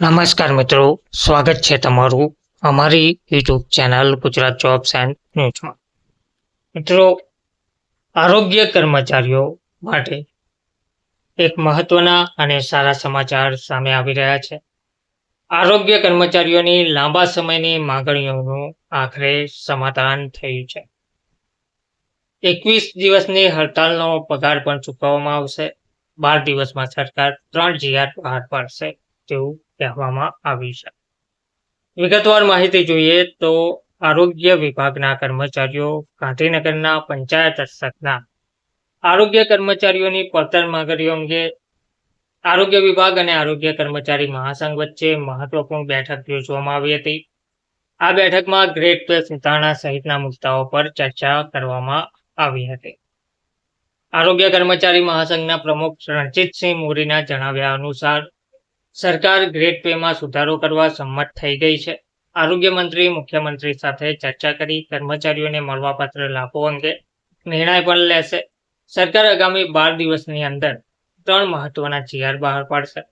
નમસ્કાર મિત્રો, સ્વાગત છે તમારું અમારી YouTube channel Gujarat jobs and ન્યૂઝમાં મિત્રો, આરોગ્ય કર્મચારીઓ માટે એક મહત્વના અને સારા સમાચાર સામે આવી રહ્યા છે. આરોગ્ય કર્મચારીઓની લાંબા સમયની માગણીઓનું આખરે સમાધાન થયું છે. એકવીસ દિવસની હડતાલનો પગાર પણ ચૂકવવામાં આવશે. બાર દિવસમાં સરકાર ત્રણ જીઆર બહાર પાડશે. તેવું કહેવામાં આવ્યું છે. વિગતવાર માહિતી જોઈએ તો આરોગ્ય વિભાગના કર્મચારીઓ ગાંધીનગરના પંચાયત હસ્તકના આરોગ્ય કર્મચારીઓની પડતર માંગણીઓ અંગે આરોગ્ય વિભાગ અને આરોગ્ય કર્મચારી મહાસંઘ વચ્ચે મહત્વપૂર્ણ બેઠક યોજવામાં આવી હતી. આ બેઠકમાં ગ્રેડ પે સુધારણા સહિતના મુદ્દાઓ પર ચર્ચા કરવામાં આવી હતી. આરોગ્ય કર્મચારી મહાસંઘના પ્રમુખ રણજીતસિંહ મોરીના જણાવ્યા અનુસાર સરકાર ગ્રેડ પેમાં સુધારો કરવા સંમત થઈ ગઈ છે. આરોગ્ય મંત્રી, મુખ્યમંત્રી સાથે ચર્ચા કરી, કર્મચારીઓને મળવાપાત્ર લાભો અંગે નિર્ણય પણ લેશે. સરકાર આગામી બાર દિવસની અંદર ત્રણ મહત્વના જીઆર બહાર પાડશે.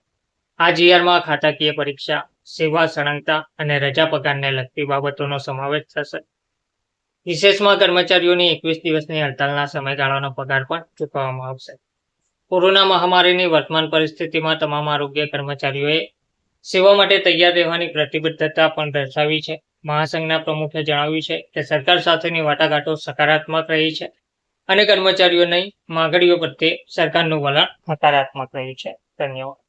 આ જીઆરમાં ખાતાકીય પરીક્ષા, સેવા સળંગતા અને રજા પગારને લગતી બાબતોનો સમાવેશ થશે. વિશેષમાં કર્મચારીઓની એકવીસ દિવસની હડતાલના સમયગાળાનો પગાર પણ ચૂકવવામાં આવશે. કોરોના મહામારીની વર્તમાન પરિસ્થિતિમાં તમામ આરોગ્ય કર્મચારીઓએ સેવા માટે તૈયાર રહેવાની પ્રતિબદ્ધતા પણ દર્શાવી છે. મહાસંઘના પ્રમુખે જણાવ્યું છે કે સરકાર સાથેની વાટાઘાટો સકારાત્મક રહી છે અને કર્મચારીઓની માંગણીઓ પ્રત્યે સરકારનું વલણ હકારાત્મક રહ્યું છે. ધન્યવાદ.